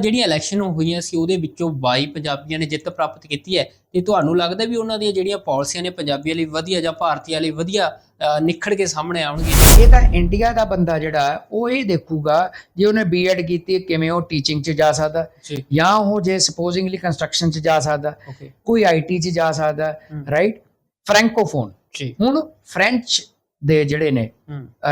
ਜਿਹੜੀਆਂ ਇਲੈਕਸ਼ਨ ਹੋਈਆਂ ਸੀ ਉਹਦੇ ਵਿੱਚੋਂ 22 ਪੰਜਾਬੀਆਂ ਨੇ ਜਿੱਤ ਪ੍ਰਾਪਤ ਕੀਤੀ ਹੈ। ਤੇ ਤੁਹਾਨੂੰ ਲੱਗਦਾ ਵੀ ਉਹਨਾਂ ਦੀਆਂ ਜਿਹੜੀਆਂ ਪਾਲਿਸੀਆਂ ਨੇ ਪੰਜਾਬੀਆਂ ਲਈ ਵਧੀਆ ਜਾਂ ਭਾਰਤੀਆਂ ਲਈ ਵਧੀਆ ਨਿਖੜ ਕੇ ਸਾਹਮਣੇ ਆਉਣਗੀਆਂ? ਇਹ ਤਾਂ ਇੰਡੀਆ ਦਾ ਬੰਦਾ ਜਿਹੜਾ ਉਹ ਇਹ ਦੇਖੂਗਾ ਜੇ ਉਹਨੇ ਬੀਐਡ ਕੀਤੀ ਕਿਵੇਂ ਉਹ ਟੀਚਿੰਗ 'ਚ ਜਾ ਸਕਦਾ ਜੀ। ਉਹ ਜੇ ਸਪੋਜ਼ਿੰਗਲੀ ਕੰਸਟਰਕਸ਼ਨ 'ਚ ਜਾ ਸਕਦਾ ਕੋਈ ਆਈਟੀ 'ਚ ਜਾ ਸਕਦਾ। ਰਾਈਟ ਫ੍ਰੈਂਕੋਫੋਨ ਹੁਣ ਫ੍ਰੈਂਚ ਦੇ ਜਿਹੜੇ ਨੇ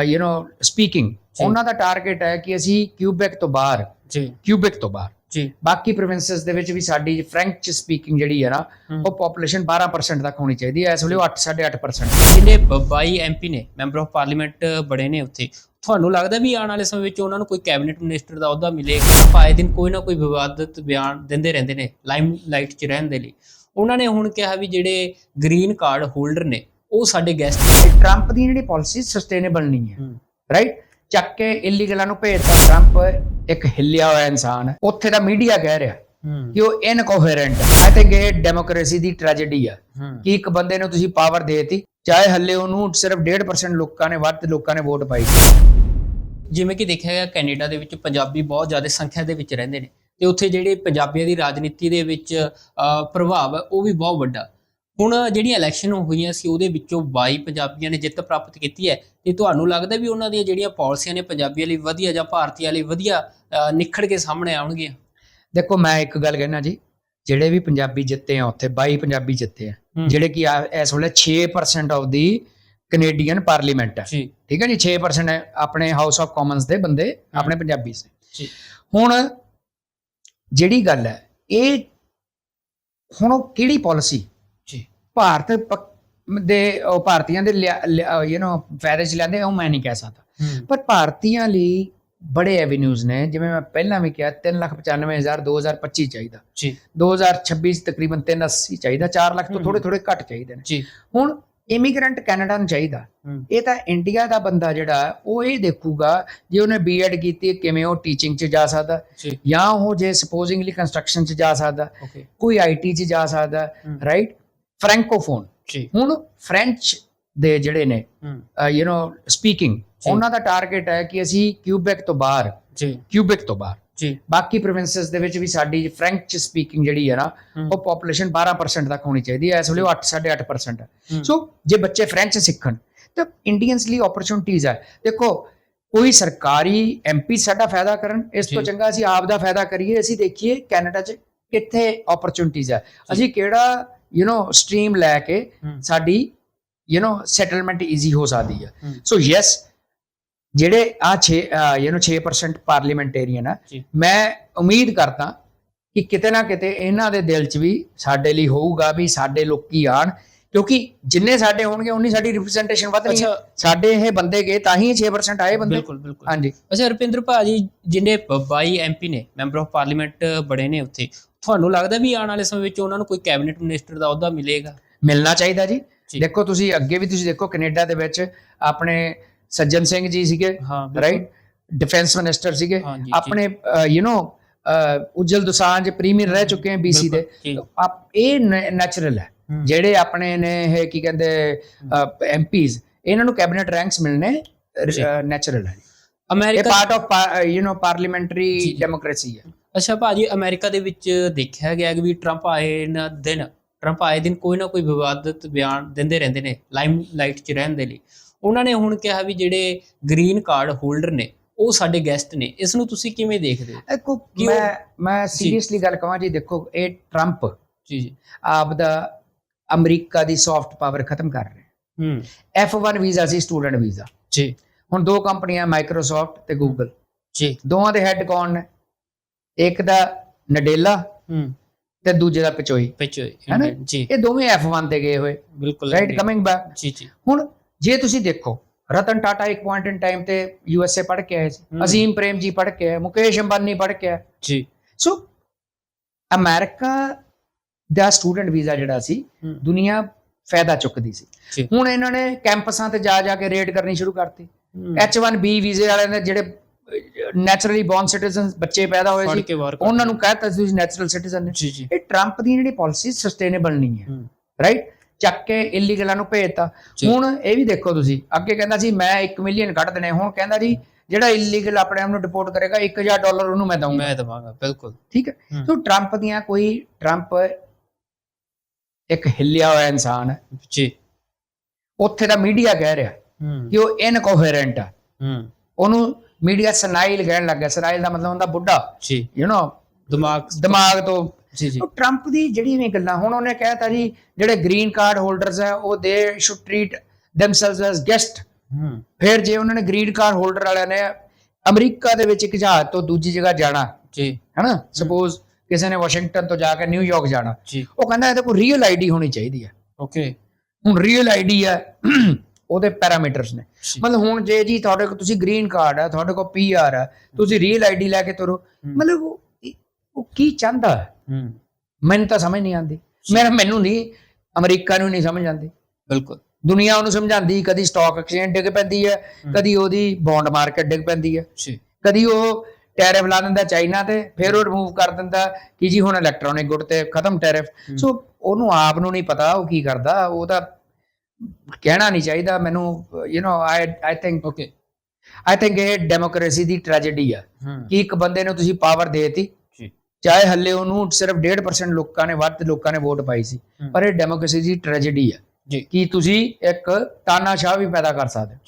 ਯੂ نو ਸਪੀਕਿੰਗ। ਉਹਨਾਂ ਦਾ ਟਾਰਗੇਟ ਹੈ ਕਿ ਅਸੀਂ ਕਿਊਬੈਕ ਤੋਂ ਬਾਹਰ ਜੀ। ਕਿਊਬੈਕ ਤੋਂ ਬਾਹਰ। ਜੀ। ਬਾਕੀ ਪ੍ਰੋਵਿੰਸਸ ਦੇ ਵਿੱਚ ਵੀ ਸਾਡੀ ਫ੍ਰੈਂਚ ਸਪੀਕਿੰਗ ਜਿਹੜੀ ਹੈ ਨਾ। ਉਹ ਪੋਪੂਲੇਸ਼ਨ 12% ਤੱਕ ਹੋਣੀ ਚਾਹੀਦੀ ਹੈ। ਇਸ ਵੇਲੇ ਉਹ 8 8.5% ਜਿਹੜੇ 22 ਐਮਪੀ ਨੇ ਮੈਂਬਰ ਆਫ ਪਾਰਲੀਮੈਂਟ ਬੜੇ ਨੇ ਉੱਥੇ ਤੁਹਾਨੂੰ ਲੱਗਦਾ ਵੀ ਆਉਣ ਵਾਲੇ ਸਮੇਂ ਵਿੱਚ ਉਹਨਾਂ ਨੂੰ ਕੋਈ ਕੈਬਨਿਟ ਮਿਨਿਸਟਰ ਦਾ ਅਹੁਦਾ ਮਿਲੇਗਾ? ਆਏ ਦਿਨ ਕੋਈ ਨਾ ਕੋਈ ਵਿਵਾਦਤ ਬਿਆਨ ਦਿੰਦੇ ਰਹਿੰਦੇ ਨੇ ਲਾਈਮ ਲਾਈਟ 'ਚ ਰਹਿਣ ਦੇ ਲਈ। ਉਹਨਾਂ ਨੇ ਹੁਣ ਕਿਹਾ ਵੀ ਜਿਹੜੇ ਗ੍ਰੀਨ ਕਾਰਡ ਹੋਲਡਰ ਨੇ ਉਹ ਸਾਡੇ ਗੈਸਟ ਟਰੰਪ ਦੀ ਜਿਹੜੀ ਪਾਲਿਸੀ ਸਸਟੇਨੇਬਲ ਨਹੀਂ ਹੈ। ਰਾਈਟ ਚੱਕ ਕੇ ਇਲੀਗਲਾਂ ਨੂੰ ਭੇਜਤਾ ਟਰੰਪ ਇੱਕ ਹਿੱਲਿਆ ਹੋਇਆ ਇਨਸਾਨ। ਹੈ ਉੱਥੇ ਦਾ ਮੀਡੀਆ ਕਹਿ ਰਿਹਾ ਕਿ ਉਹ ਇਨਕੋਹਰੈਂਟ ਆਈ ਥਿੰਕ ਇਹ ਡੈਮੋਕ੍ਰੇਸੀ ਦੀ ਟ੍ਰੈਜੇਡੀ ਹੂੰ। ਕਿ ਇੱਕ ਬੰਦੇ ਨੂੰ ਤੁਸੀਂ ਪਾਵਰ ਦੇਤੀ ਚਾਹੇ ਹੱਲੇ ਉਹਨੂੰ ਸਿਰਫ 1.5% ਲੋਕਾਂ ਨੇ ਵੱਧ ਲੋਕਾਂ ਨੇ ਵੋਟ ਪਾਈ। ਜਿਵੇਂ ਕਿ ਦੇਖਿਆ ਗਿਆ ਕੈਨੇਡਾ ਦੇ ਵਿੱਚ ਪੰਜਾਬੀ ਬਹੁਤ ਜ਼ਿਆਦਾ ਸੰਖਿਆ ਦੇ ਵਿੱਚ ਰਹਿੰਦੇ ਨੇ। ਤੇ ਉੱਥੇ ਜਿਹੜੇ ਪੰਜਾਬੀਆਂ ਦੀ ਰਾਜਨੀਤੀ ਦੇ ਵਿੱਚ ਪ੍ਰਭਾਵ ਹੈ ਉਹ ਵੀ ਬਹੁਤ ਵੱਡਾ। ਹੁਣ ਜਿਹੜੀਆਂ ਇਲੈਕਸ਼ਨ ਹੋਈਆਂ ਸੀ ਉਹਦੇ ਵਿੱਚੋਂ 22 ਪੰਜਾਬੀਆਂ ਨੇ ਜਿੱਤ ਪ੍ਰਾਪਤ ਕੀਤੀ ਹੈ ਤੇ ਤੁਹਾਨੂੰ ਲੱਗਦਾ ਵੀ ਉਹਨਾਂ ਦੀਆਂ ਜਿਹੜੀਆਂ ਪਾਲਿਸੀਆਂ ਨੇ ਪੰਜਾਬੀਆਂ ਲਈ ਵਧੀਆ ਜਾਂ ਭਾਰਤੀਆਂ ਲਈ ਵਧੀਆ ਨਿਖੜ ਕੇ ਸਾਹਮਣੇ ਆਉਣਗੀਆਂ? ਦੇਖੋ ਮੈਂ ਇੱਕ ਗੱਲ ਕਹਿਣਾ ਜੀ ਜਿਹੜੇ ਵੀ ਪੰਜਾਬੀ ਜਿੱਤੇ ਆ ਉੱਥੇ 22 ਪੰਜਾਬੀ ਜਿੱਤੇ ਆ। ਜਿਹੜੇ ਕਿ ਇਸ ਵੇਲੇ 6% ਆਫ ਦੀ ਕੈਨੇਡੀਅਨ ਪਾਰਲੀਮੈਂਟ ਹੈ ਠੀਕ ਹੈ ਜੀ? 6% ਹੈ ਆਪਣੇ ਹਾਊਸ ਆਫ ਕਾਮਨਸ ਦੇ ਬੰਦੇ ਆਪਣੇ ਪੰਜਾਬੀ ਸੇ। ਹੁਣ ਜਿਹੜੀ ਗੱਲ ਹੈ ਇਹ ਹੁਣ ਕਿਹੜੀ ਪਾਲਿਸੀ ਭਾਰਤ ਪੱਕ- ਦੇ ਉਹ ਭਾਰਤੀਆਂ ਦੇ ਯੂ نو ਫਾਇਦੇ ਚ ਲੈਂਦੇ ਉਹ ਮੈਂ ਨਹੀਂ ਕਹਿ ਸਕਦਾ। ਪਰ ਭਾਰਤੀਆਂ ਲਈ ਬੜੇ ਐਵੇਨਿਊਜ਼ ਨੇ ਜਿਵੇਂ ਮੈਂ ਪਹਿਲਾਂ ਵੀ ਕਿਹਾ 395000 2025 ਚਾਹੀਦਾ। ਜੀ। 2026 ਚ ਤਕਰੀਬਨ 380 ਚਾਹੀਦਾ 4 ਲੱਖ ਤੋਂ ਹਮ। ਥੋੜੇ ਥੋੜੇ ਘੱਟ ਚਾਹੀਦੇ ਨੇ। ਜੀ। ਹੁਣ ਇਮੀਗ੍ਰੈਂਟ ਕੈਨੇਡਾ ਨੂੰ ਚਾਹੀਦਾ। ਇਹ ਤਾਂ ਇੰਡੀਆ ਦਾ ਬੰਦਾ ਜਿਹੜਾ ਉਹ ਇਹ ਦੇਖੂਗਾ ਜੇ ਉਹਨੇ ਬੀਐਡ ਕੀਤੀ ਹੈ, ਕਿਵੇਂ ਉਹ ਟੀਚਿੰਗ 'ਚ ਜਾ ਸਕਦਾ। ਜੀ। ਜਾਂ ਉਹ ਜੇ ਸਪੋਜ਼ਿੰਗਲੀ ਕੰਸਟਰਕਸ਼ਨ 'ਚ ਜਾ ਸਕਦਾ। ਓਕੇ ਕੋਈ ਆਈਟੀ 'ਚ ਜਾ ਸਕਦਾ ਹਮ। ਰਾਈਟ ਫ੍ਰੈਂਕੋਫੋਨ ਜੀ। ਹੁਣ ਫ੍ਰੈਂਚ ਦੇ ਜਿਹੜੇ ਨੇ ਯੂ نو ਸਪੀਕਿੰਗ। ਉਹਨਾਂ ਦਾ ਟਾਰਗੇਟ ਹੈ ਕਿ ਅਸੀਂ ਕਿਊਬੈਕ ਤੋਂ ਬਾਹਰ ਜੀ। ਕਿਊਬੈਕ ਤੋਂ ਬਾਹਰ। ਜੀ। ਬਾਕੀ ਪ੍ਰੋਵਿੰਸਸ ਦੇ ਵਿੱਚ ਵੀ ਸਾਡੀ ਫ੍ਰੈਂਚ ਸਪੀਕਿੰਗ ਜਿਹੜੀ ਹੈ ਨਾ। ਉਹ ਪੋਪੂਲੇਸ਼ਨ 12% ਤੱਕ ਹੋਣੀ ਚਾਹੀਦੀ ਹੈ। ਇਸ ਵੇਲੇ ਉਹ 8 8.5% ਹੈ। ਸੋ ਜੇ ਬੱਚੇ ਫ੍ਰੈਂਚ ਸਿੱਖਣ ਤਾਂ ਇੰਡੀਅਨਸ ਲਈ ਓਪਰਚੁਨਿਟੀਜ਼ ਹੈ। ਦੇਖੋ ਕੋਈ ਸਰਕਾਰੀ ਐਮਪੀ ਸਾਡਾ ਫਾਇਦਾ ਕਰਨ ਇਸ ਤੋਂ। ਚੰਗਾ ਅਸੀਂ ਆਪ ਦਾ ਫਾਇਦਾ ਕਰੀਏ। ਅਸੀਂ ਦੇਖੀਏ ਕੈਨੇਡਾ 'ਚ ਕਿੱਥੇ ਓਪਰਚੁਨਿਟੀਜ਼ ਹੈ। ਅਸੀਂ ਕਿਹੜਾ ਯੂ نو ਸਟਰੀਮ ਲੈ ਕੇ ਹੂੰ। ਸਾਡੀ ਯੂ نو ਸੈਟਲਮੈਂਟ ਈਜ਼ੀ ਹੋ ਸਕਦੀ ਹੈ ਹੂੰ। ਸੋ ਯੈਸ ਜਿਹੜੇ ਆ 6 ਯੂ نو 6% ਪਾਰਲੀਮੈਂਟੇਰੀਅਨ ਆ ਜੀ। ਮੈਂ ਉਮੀਦ ਕਰਦਾ ਕਿ ਕਿਤੇ ਨਾ ਕਿਤੇ ਇਹਨਾਂ ਦੇ ਦਿਲ 'ਚ ਵੀ ਸਾਡੇ ਲਈ ਹੋਊਗਾ ਵੀ ਸਾਡੇ ਲੋਕੀ ਆਣ ਕਿਉਂਕਿ ਜਿੰਨੇ ਸਾਡੇ ਹੋਣਗੇ ਉਨੀ ਸਾਡੀ ਰਿਪਰੈਜ਼ੈਂਟੇਸ਼ਨ ਵਧਣੀ ਹੈ ਅੱਛਾ ਸਾਡੇ ਇਹ ਬੰਦੇ ਗਏ ਤਾਂ ਹੀ 6% ਆਏ ਬੰਦੇ ਬਿਲਕੁਲ ਬਿਲਕੁਲ ਹਾਂਜੀ ਅੱਛਾ ਰੁਪਿੰਦਰ ਭਾਜੀ ਜਿੰਨੇ 22 ਐਮਪੀ ਨੇ ਮੈਂਬਰ ਆਫ ਪਾਰਲੀਮੈਂਟ ਬੜੇ ਨੇ ਉੱਥੇ ਤੁਹਾਨੂੰ ਲੱਗਦਾ ਵੀ ਆਉਣ ਵਾਲੇ ਸਮੇਂ ਵਿੱਚ ਉਹਨਾਂ ਨੂੰ ਕੋਈ ਕੈਬਨਿਟ ਮਿਨਿਸਟਰ ਦਾ ਅਹੁਦਾ ਮਿਲੇਗਾ ਮਿਲਣਾ ਚਾਹੀਦਾ ਜੀ ਜੀ। ਦੇਖੋ ਤੁਸੀਂ ਅੱਗੇ ਵੀ ਤੁਸੀਂ ਦੇਖੋ ਕੈਨੇਡਾ ਦੇ ਵਿੱਚ ਆਪਣੇ ਸੱਜਣ ਸਿੰਘ ਜੀ ਸੀਗੇ ਹਾਂ ਬਿਲਕੁਲ। ਰਾਈਟ ਡਿਫੈਂਸ ਮਿਨਿਸਟਰ ਸੀਗੇ ਹਾਂ ਜੀ, ਜੀ। ਆਪਣੇ you know Ujjal Dosanjh premier ਰਹਿ ਚੁੱਕੇ ਹਨ ਬੀਸੀ ਦੇ ਬਿਲਕੁਲ, ਜੀ। ਆਪ ਇਹ ਨੈਚੁਰਲ ਹੈ ਹੂੰ। ਜਿਹੜੇ ਆਪਣੇ ਨੇ ਇਹ ਕੀ ਕਹਿੰਦੇ ਐਮਪੀਜ਼ ਇਹਨਾਂ ਨੂੰ ਕੈਬਨਿਟ ਰੈਂਕਸ ਮਿਲਨੇ ਜੀ। ਨੈਚੁਰਲ ਹੈ ਇਹ America part of you know parliamentary ਜੀ। ਡੈਮੋਕ੍ਰੇਸੀ ਹੈ ਅੱਛਾ ਭਾਜੀ ਅਮਰੀਕਾ ਦੇ ਵਿੱਚ ਦੇਖਿਆ ਗਿਆ ਕਿ ਵੀ ਟਰੰਪ ਆਏ ਨਾ ਦਿਨ ਟਰੰਪ ਆਏ ਦਿਨ ਕੋਈ ਨਾ ਕੋਈ ਵਿਵਾਦਤ ਬਿਆਨ ਦਿੰਦੇ ਰਹਿੰਦੇ ਨੇ ਲਾਈਮ ਲਾਈਟ 'ਚ ਰਹਿਣ ਦੇ ਲਈ। ਉਹਨਾਂ ਨੇ ਹੁਣ ਕਿਹਾ ਵੀ ਜਿਹੜੇ ਗ੍ਰੀਨ ਕਾਰਡ ਹੋਲਡਰ ਨੇ ਉਹ ਸਾਡੇ ਗੈਸਟ ਨੇ। ਇਸ ਨੂੰ ਤੁਸੀਂ ਕਿਵੇਂ ਦੇਖਦੇ ਹੋ? ਦੇਖੋ ਮੈਂ ਮੈਂ ਸੀਰੀਅਸਲੀ ਗੱਲ ਕਹਾਂ ਜੀ ਦੇਖੋ ਇਹ ਟਰੰਪ ਜੀ ਜੀ। ਆਪ ਦਾ ਅਮਰੀਕਾ ਦੀ ਸੌਫਟ ਪਾਵਰ ਖਤਮ ਕਰ ਰਿਹਾ। ਹੂੰ। F1 ਵੀਜ਼ਾ ਸੀ ਸਟੂਡੈਂਟ ਵੀਜ਼ਾ ਜੀ। ਹੁਣ ਦੋ ਕੰਪਨੀਆਂ ਮਾਈਕਰੋਸਾਫਟ ਤੇ ਗੂਗਲ ਜੀ। ਦੋਵਾਂ ਦੇ ਹੈੱਡ ਕੌਣ ਨੇ? ਇੱਕ ਦਾ ਨਡੇਲਾ ਹੂੰ। ਤੇ ਦੂਜੇ ਦਾ ਪਿਚੋਈ। ਨਾ? ਜੀ। ਇਹ ਦੋਵੇਂ F1 ਤੇ ਗਏ ਹੋਏ। ਬਿਲਕੁਲ ਰਾਈਟ ਕਮਿੰਗ ਬੈਕ ਜੀ ਜੀ। ਹੁਣ ਜੇ ਤੁਸੀਂ ਦੇਖੋ ਰਤਨ ਟਾਟਾ ਇੱਕ ਪੁਆਇੰਟ ਇਨ ਟਾਈਮ ਤੇ ਯੂਐਸਏ ਪੜ੍ਹ ਕੇ ਆਏ ਸੀ। ਅਜ਼ੀਮ ਪ੍ਰੇਮ ਜੀ ਪੜ੍ਹ ਕੇ ਆਏ ਮੁਕੇਸ਼ ਅੰਬਾਨੀ ਪੜ੍ਹ ਕੇ ਆਏ। ਜੀ। ਸੋ ਅਮਰੀਕਾ ਦਾ ਸਟੂਡੈਂਟ ਵੀਜ਼ਾ ਜਿਹੜਾ ਸੀ। ਦੁਨੀਆ ਫਾਇਦਾ ਚੁੱਕਦੀ ਸੀ। ਹੁਣ ਇਹਨਾਂ ਨੇ ਕੈਂਪਸਾਂ ਤੇ ਜਾ ਜਾ ਕੇ ਰੇਡ ਕਰਨੀ ਸ਼ੁਰੂ ਕਰਤੀ। ਹੂੰ। H1B ਵੀਜ਼ੇ ਵਾਲਿਆਂ ਨੇ ਜਿਹੜੇ ਨੈਚੁਰਲੀ ਬੌਰਨ ਸਿਟੀਜ਼ਨ ਬੱਚੇ ਪੈਦਾ ਹੋਏ ਸੀ ਉਹਨਾਂ ਨੂੰ ਕਹਿਤਾ ਸੀ ਤੁਸੀਂ ਨੈਚੁਰਲ ਸਿਟੀਜ਼ਨ ਨੇ। ਜੀ ਜੀ। ਇਹ ਟਰੰਪ ਦੀ ਜਿਹੜੀ ਪਾਲਿਸੀ ਸਸਟੇਨੇਬਲ ਨਹੀਂ ਹੈ। ਰਾਈਟ ਚੱਕ ਕੇ ਇਲੀਗਲਾਂ ਨੂੰ ਭੇਜਤਾ। ਹੁਣ ਇਹ ਵੀ ਦੇਖੋ ਤੁਸੀਂ ਅੱਗੇ ਕਹਿੰਦਾ ਸੀ ਮੈਂ 1 ਮਿਲੀਅਨ ਕੱਢ ਦੇਣੇ। ਹੁਣ ਕਹਿੰਦਾ ਜੀ ਜਿਹੜਾ ਇਲੀਗਲ ਆਪਣੇ ਆਪ ਨੂੰ ਡਿਪੋਰਟ ਕਰੇਗਾ 1000 ਡਾਲਰ ਉਹਨੂੰ ਮੈਂ ਦਊਂਗਾ। ਮੈਂ ਦਵਾਂਗਾ ਬਿਲਕੁਲ। ਠੀਕ ਹੈ। ਸੋ ਟਰੰਪ ਦੀਆਂ ਕੋਈ ਟਰੰਪ ਇੱਕ ਹਿੱਲਿਆ ਹੋਇਆ ਇਨਸਾਨ ਹੈ। ਜੀ। ਉੱਥੇ ਦਾ ਮੀਡੀਆ ਕਹਿ ਰਿਹਾ ਕਿ ਉਹ ਇਨਕੋਹਰੈਂਟ ਹੂੰ। ਉਹਨੂੰ ਮੀਡੀਆ ਸਨਾਈਲ ਕਹਿਣ ਲੱਗਾ ਸਨਾਈਲ ਦਾ ਮਤਲਬ ਹੁੰਦਾ ਬੁੱਢਾ। ਜੀ। ਯੂ نو ਦਿਮਾਗ ਦਿਮਾਗ ਤੋਂ। ਜੀ ਜੀ। ਟਰੰਪ ਦੀ ਜਿਹੜੀ ਵੀ ਗੱਲਾਂ ਹੁਣ ਉਹਨੇ ਕਹਿਤਾ ਜੀ ਜਿਹੜੇ ਗ੍ਰੀਨ ਕਾਰਡ ਹੋਲਡਰਸ ਹੈ ਉਹ they should treat themselves as guest ਫਿਰ ਜੇ ਉਹਨਾਂ ਨੇ ਗ੍ਰੀਨ ਕਾਰਡ ਹੋਲਡਰ ਵਾਲਿਆਂ ਨੇ ਅਮਰੀਕਾ ਦੇ ਵਿੱਚ ਇੱਕ ਜਹਾਜ਼ ਤੋਂ ਦੂਜੀ ਜਗ੍ਹਾ ਜਾਣਾ ਜੀ। ਹੈਨਾ? ਸਪੋਜ਼ ਕਿਸੇ ਨੇ ਵਾਸ਼ਿੰਗਟਨ ਤੋਂ ਜਾ ਕੇ ਨਿਊਯਾਰਕ ਜਾਣਾ। ਜੀ। ਉਹ ਕਹਿੰਦਾ ਇਹਦੇ ਕੋਲ ਰੀਅਲ ਆਈਡੀ ਹੋਣੀ ਚਾਹੀਦੀ ਹੈ। ਓਕੇ ਹੁਣ ਰੀਅਲ ਆਈਡੀ ਹੈ ਉਹਦੇ ਪੈਰਾਮੀਟਰਸ ਨੇ। ਮਤਲਬ ਹੁਣ ਜੇ ਜੀ ਤੁਹਾਡੇ ਕੋਲ ਤੁਸੀਂ ਗ੍ਰੀਨ ਕਾਰਡ ਹੈ ਤੁਹਾਡੇ ਕੋਲ ਪੀਆਰ ਹੈ ਤੁਸੀਂ ਰੀਅਲ ਆਈਡੀ ਲੈ ਕੇ ਤੁਰੋ। ਮਤਲਬ ਉਹ ਉਹ ਕੀ ਚਾਹੁੰਦਾ ਹੈ? ਮੈਨੂੰ ਤਾਂ ਸਮਝ ਨਹੀਂ ਆਉਂਦੀ। ਮੇਰਾ ਮੈਨੂੰ ਨਹੀਂ ਅਮਰੀਕਾ ਨੂੰ ਨਹੀਂ ਸਮਝ ਆਉਂਦੀ। ਬਿਲਕੁਲ। ਦੁਨੀਆ ਉਹਨੂੰ ਸਮਝਾਉਂਦੀ ਕਦੀ ਸਟਾਕ ਐਕਸਚੇਂਜ ਡਿੱਗ ਪੈਂਦੀ ਹੈ ਕਦੀ ਉਹਦੀ ਬੌਂਡ ਮਾਰਕੀਟ ਡਿੱਗ ਪੈਂਦੀ ਹੈ। ਕਦੀ ਉਹ ਟੈਰਿਫ ਲਾ ਦਿੰਦਾ ਚਾਈਨਾ ਤੇ ਫਿਰ ਉਹ ਰਿਮੂਵ ਕਰ ਦਿੰਦਾ ਕਿ ਜੀ ਹੁਣ ਇਲੈਕਟ੍ਰੋਨਿਕ ਗੁੱਡ ਤੇ ਖਤਮ ਟੈਰਿਫ ਸੋ ਉਹਨੂੰ ਆਪ ਨੂੰ ਨਹੀਂ ਪਤਾ ਉਹ ਕੀ ਕਰਦਾ ਉਹ ਤਾਂ ਕਹਿਣਾ ਨਹੀਂ ਚਾਹੀਦਾ ਮੈਨੂੰ you know I I think okay I think ਇਹ ਡੈਮੋਕ੍ਰੇਸੀ ਦੀ ਟ੍ਰੈਜੇਡੀ ਆ ਕਿ ਇੱਕ ਬੰਦੇ ਨੂੰ ਤੁਸੀਂ ਪਾਵਰ ਦੇਤੀ ਜੀ। ਚਾਹੇ ਹੱਲੇ ਉਹਨੂੰ ਸਿਰਫ 1.5% ਲੋਕਾਂ ਨੇ ਵੱਧ ਲੋਕਾਂ ਨੇ ਵੋਟ ਪਾਈ ਸੀ। ਪਰ ਇਹ ਡੈਮੋਕ੍ਰੇਸੀ ਦੀ ਟ੍ਰੈਜੇਡੀ ਆ ਜੀ। ਕਿ ਤੁਸੀਂ ਇੱਕ ਤਾਨਾਸ਼ਾਹ ਵੀ ਪੈਦਾ ਕਰ ਸਕਦੇ ਹੋ।